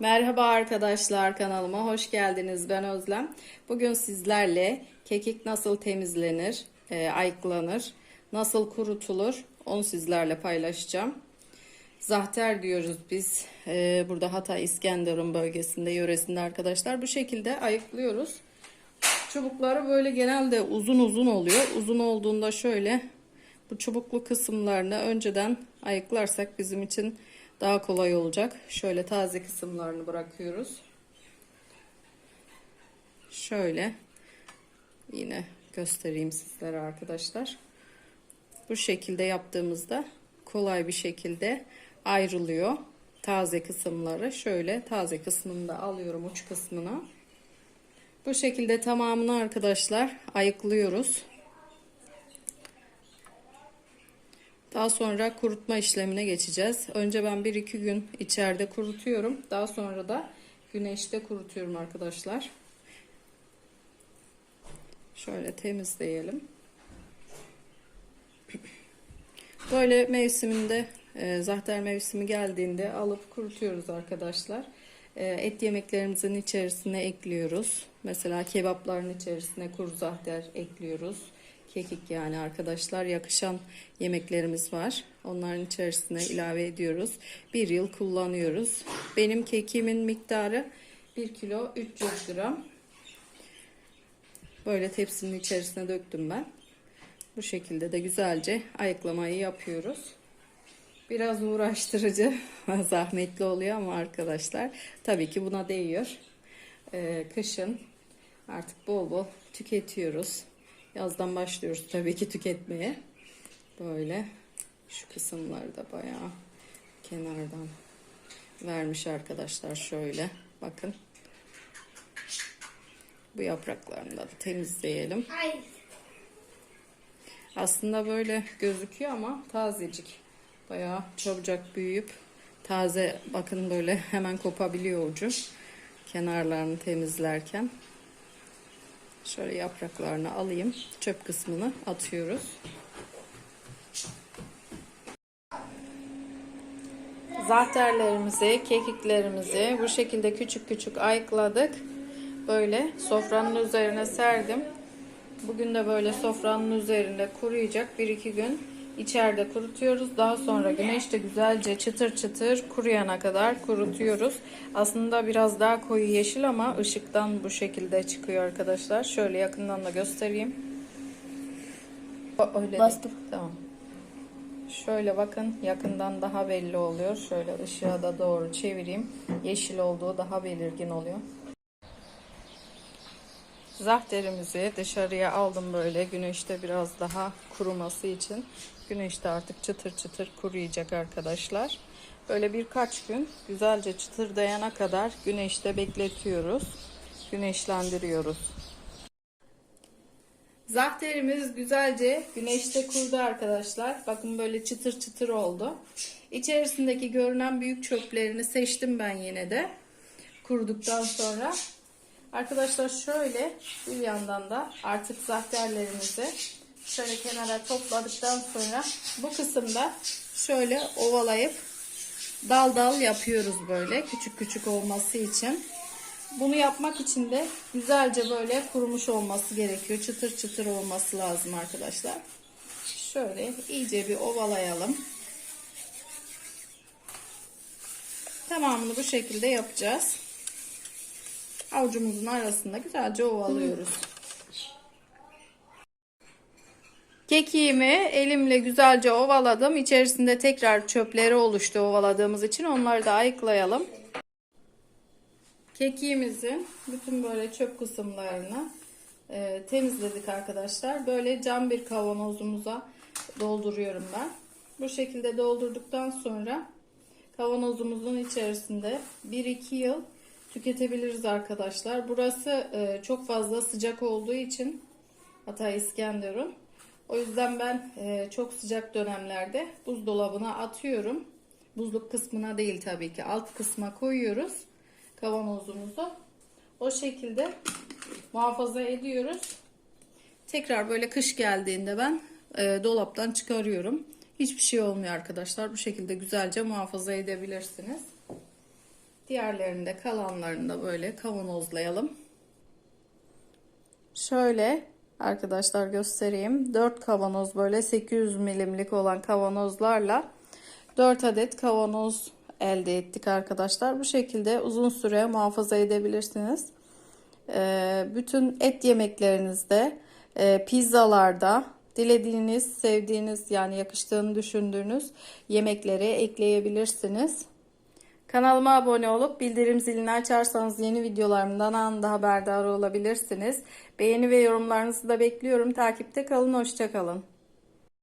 Merhaba arkadaşlar kanalıma hoş geldiniz. Ben Özlem. Bugün sizlerle kekik nasıl temizlenir, e, ayıklanır, nasıl kurutulur onu sizlerle paylaşacağım. Zahter diyoruz biz. E, burada Hatay İskenderun bölgesinde, yöresinde arkadaşlar. Bu şekilde ayıklıyoruz. Çubukları böyle genelde uzun uzun oluyor. Uzun olduğunda şöyle bu çubuklu kısımlarını önceden ayıklarsak bizim için daha kolay olacak. Şöyle taze kısımlarını bırakıyoruz. Şöyle yine göstereyim sizlere arkadaşlar. Bu şekilde yaptığımızda kolay bir şekilde ayrılıyor. Taze kısımları şöyle taze kısmını da alıyorum uç kısmına. Bu şekilde tamamını arkadaşlar ayıklıyoruz. Daha sonra kurutma işlemine geçeceğiz. Önce ben 1-2 gün içeride kurutuyorum. Daha sonra da güneşte kurutuyorum arkadaşlar. Şöyle temizleyelim. Böyle mevsiminde e, zahter mevsimi geldiğinde alıp kurutuyoruz arkadaşlar. E, et yemeklerimizin içerisine ekliyoruz. Mesela kebapların içerisine kuru zahter ekliyoruz kekik yani arkadaşlar yakışan yemeklerimiz var. Onların içerisine ilave ediyoruz. Bir yıl kullanıyoruz. Benim kekimin miktarı 1 kilo 300 gram. Böyle tepsinin içerisine döktüm ben. Bu şekilde de güzelce ayıklamayı yapıyoruz. Biraz uğraştırıcı, zahmetli oluyor ama arkadaşlar tabii ki buna değiyor. Ee, kışın artık bol bol tüketiyoruz. Yazdan başlıyoruz tabii ki tüketmeye. Böyle şu kısımları da bayağı kenardan vermiş arkadaşlar şöyle. Bakın. Bu yapraklarını da temizleyelim. Aslında böyle gözüküyor ama tazecik. Bayağı çabucak büyüyüp taze bakın böyle hemen kopabiliyor ucu. Kenarlarını temizlerken. Şöyle yapraklarını alayım. Çöp kısmını atıyoruz. Zahterlerimizi, kekiklerimizi bu şekilde küçük küçük ayıkladık. Böyle sofranın üzerine serdim. Bugün de böyle sofranın üzerinde kuruyacak. 1-2 gün içeride kurutuyoruz. Daha sonra güneşte güzelce çıtır çıtır kuruyana kadar kurutuyoruz. Aslında biraz daha koyu yeşil ama ışıktan bu şekilde çıkıyor arkadaşlar. Şöyle yakından da göstereyim. Öyle Bastım. değil. Tamam. Şöyle bakın yakından daha belli oluyor. Şöyle ışığa da doğru çevireyim. Yeşil olduğu daha belirgin oluyor. Zahterimizi dışarıya aldım böyle güneşte biraz daha kuruması için. Güneşte artık çıtır çıtır kuruyacak arkadaşlar. Böyle birkaç gün güzelce çıtırdayana kadar güneşte bekletiyoruz. Güneşlendiriyoruz. Zahterimiz güzelce güneşte kurudu arkadaşlar. Bakın böyle çıtır çıtır oldu. İçerisindeki görünen büyük çöplerini seçtim ben yine de. Kuruduktan sonra. Arkadaşlar şöyle bir yandan da artık zahterlerimizi şöyle kenara topladıktan sonra bu kısımda şöyle ovalayıp dal dal yapıyoruz böyle küçük küçük olması için. Bunu yapmak için de güzelce böyle kurumuş olması gerekiyor. Çıtır çıtır olması lazım arkadaşlar. Şöyle iyice bir ovalayalım. Tamamını bu şekilde yapacağız. Avucumuzun arasında güzelce ovalıyoruz. Kekiğimi elimle güzelce ovaladım. İçerisinde tekrar çöpleri oluştu ovaladığımız için. Onları da ayıklayalım. Kekiğimizin bütün böyle çöp kısımlarını e, temizledik arkadaşlar. Böyle cam bir kavanozumuza dolduruyorum ben. Bu şekilde doldurduktan sonra kavanozumuzun içerisinde 1-2 yıl tüketebiliriz arkadaşlar. Burası e, çok fazla sıcak olduğu için Hatay İskenderun. O yüzden ben e, çok sıcak dönemlerde buzdolabına atıyorum. Buzluk kısmına değil tabii ki. Alt kısma koyuyoruz kavanozumuzu. O şekilde muhafaza ediyoruz. Tekrar böyle kış geldiğinde ben e, dolaptan çıkarıyorum. Hiçbir şey olmuyor arkadaşlar. Bu şekilde güzelce muhafaza edebilirsiniz. Diğerlerinde kalanlarını da böyle kavanozlayalım. Şöyle arkadaşlar göstereyim. 4 kavanoz böyle 800 milimlik olan kavanozlarla 4 adet kavanoz elde ettik arkadaşlar. Bu şekilde uzun süre muhafaza edebilirsiniz. Ee, bütün et yemeklerinizde, e, pizzalarda, dilediğiniz, sevdiğiniz yani yakıştığını düşündüğünüz yemeklere ekleyebilirsiniz. Kanalıma abone olup bildirim zilini açarsanız yeni videolarımdan anında haberdar olabilirsiniz. Beğeni ve yorumlarınızı da bekliyorum. Takipte kalın, hoşçakalın.